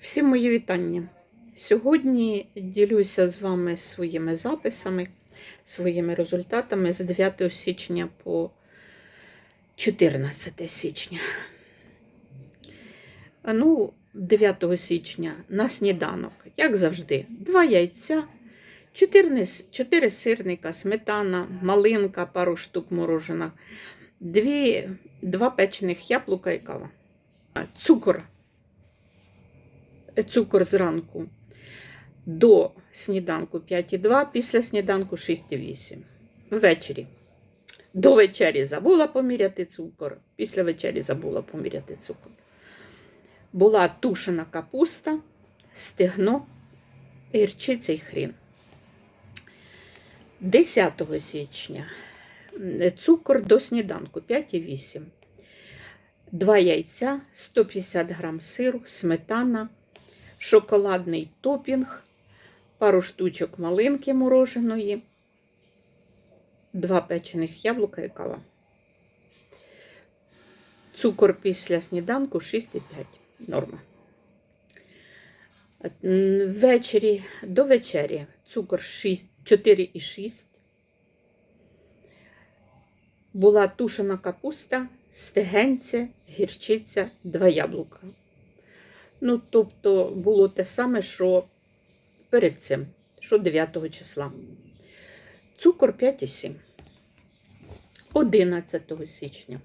Всім мої вітання. Сьогодні ділюся з вами своїми записами, своїми результатами з 9 січня по 14 січня. Ну, 9 січня на сніданок, як завжди, два яйця, 4, 4 сирника, сметана, малинка, пару штук морожених, дві, два печених яблука і кава. Цукор цукор зранку до сніданку 5,2, після сніданку 6,8. Ввечері. До вечері забула поміряти цукор, після вечері забула поміряти цукор. Була тушена капуста, стегно, гірчиця і хрін. 10 січня цукор до сніданку 5,8. Два яйця, 150 грам сиру, сметана, шоколадний топінг, пару штучок малинки мороженої, два печених яблука і кава. Цукор після сніданку 6,5 норма. Ввечері до вечері цукор 4,6. Була тушена капуста, стегенце, гірчиця, два яблука. Ну, тобто було те саме, що перед цим, що 9 числа. Цукор 5,7. 11 січня.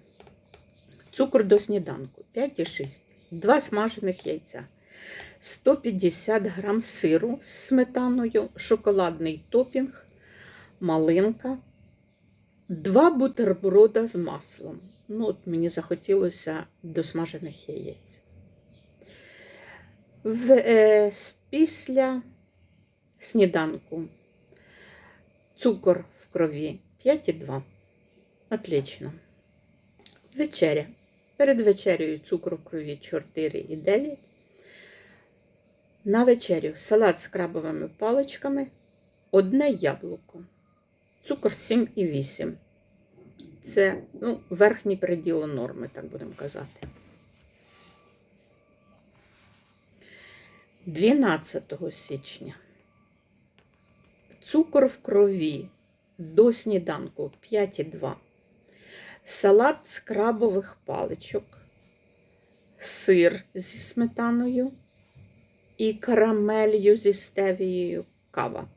Цукор до сніданку 5,6. Два смажених яйця. 150 грам сиру з сметаною, шоколадний топінг, малинка, два бутерброда з маслом. Ну, от мені захотілося до смажених яєць. В, е, після сніданку цукор в крові 5,2. Отлично. Вечеря. Перед вечерею цукор в крові 4,9. На вечерю салат з крабовими паличками, одне яблуко. Цукор 7,8. Це ну, верхній приділ норми, так будемо казати. 12 січня. Цукор в крові до сніданку 5,2. Салат з крабових паличок, сир зі сметаною і карамелью зі стевією кава.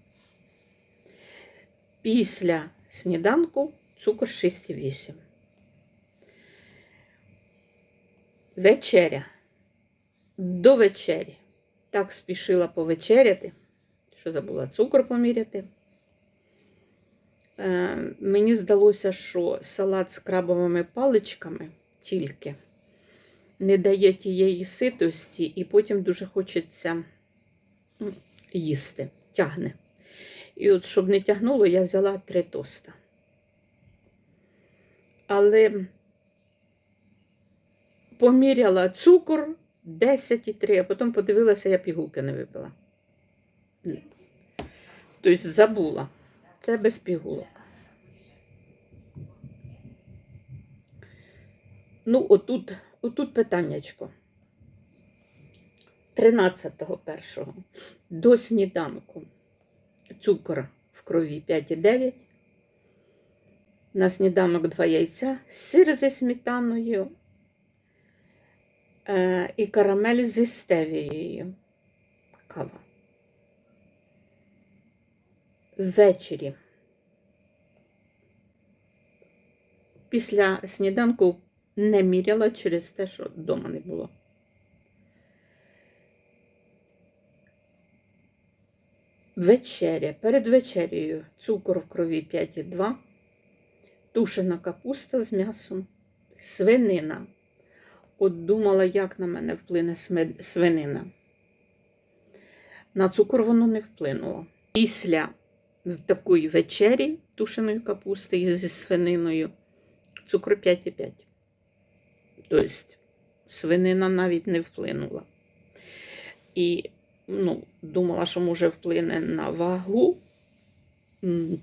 Після сніданку цукор 6,8. Вечеря. До вечері так спішила повечеряти, що забула цукор поміряти. Е, мені здалося, що салат з крабовими паличками тільки не дає тієї ситості, і потім дуже хочеться їсти, тягне. І от, щоб не тягнуло, я взяла три тоста. Але поміряла цукор. 10,3, а потім подивилася, я пігулки не випила. Тобто забула. Це без пігулок. Ну, отут, отут питаннячко. 13.1 до сніданку цукор в крові 5,9. На сніданок 2 яйця, сир зі сметаною і карамель зі стевією. Кава. Ввечері. Після сніданку не міряла через те, що вдома не було. Вечеря. Перед вечерею цукор в крові 5,2, тушена капуста з м'ясом, свинина. От думала, як на мене вплине свинина. На цукор воно не вплинуло. Після такої вечері тушеної капусти зі свининою цукор 5,5. Тобто свинина навіть не вплинула. І ну, думала, що може вплине на вагу.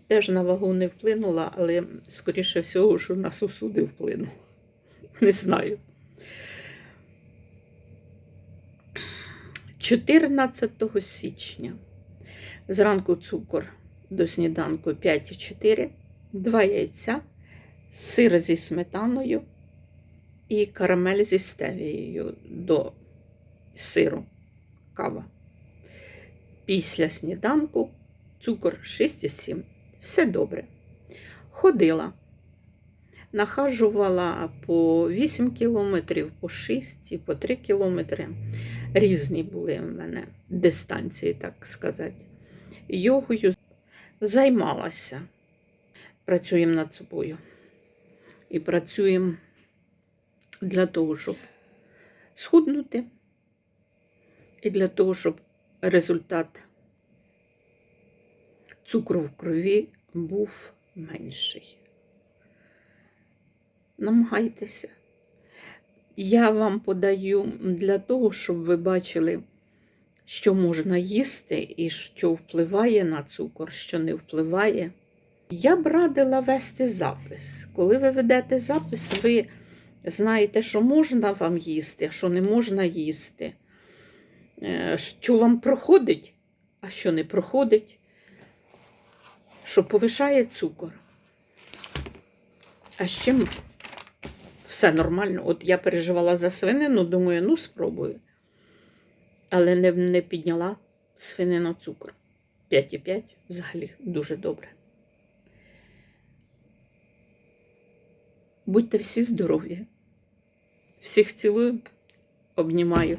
Теж на вагу не вплинула, але, скоріше всього, що на сусуди вплинула. Не знаю. 14 січня. Зранку цукор до сніданку 5,4, 2 яйця, сир зі сметаною і карамель зі стевією до сиру, кава. Після сніданку цукор 6,7. Все добре. Ходила. Нахажувала по 8 кілометрів, по 6 і по 3 кілометри. Різні були в мене дистанції, так сказати. Йогою займалася. Працюємо над собою. І працюємо для того, щоб схуднути, і для того, щоб результат цукру в крові був менший. Намагайтеся. Я вам подаю для того, щоб ви бачили, що можна їсти і що впливає на цукор, що не впливає. Я б радила вести запис. Коли ви ведете запис, ви знаєте, що можна вам їсти, а що не можна їсти, Е, що вам проходить, а що не проходить, що повишає цукор. А чим все нормально. От я переживала за свинину, думаю, ну спробую. Але не, не підняла свинину цукор. 5,5 взагалі дуже добре. Будьте всі здорові. Всіх цілую, обнімаю.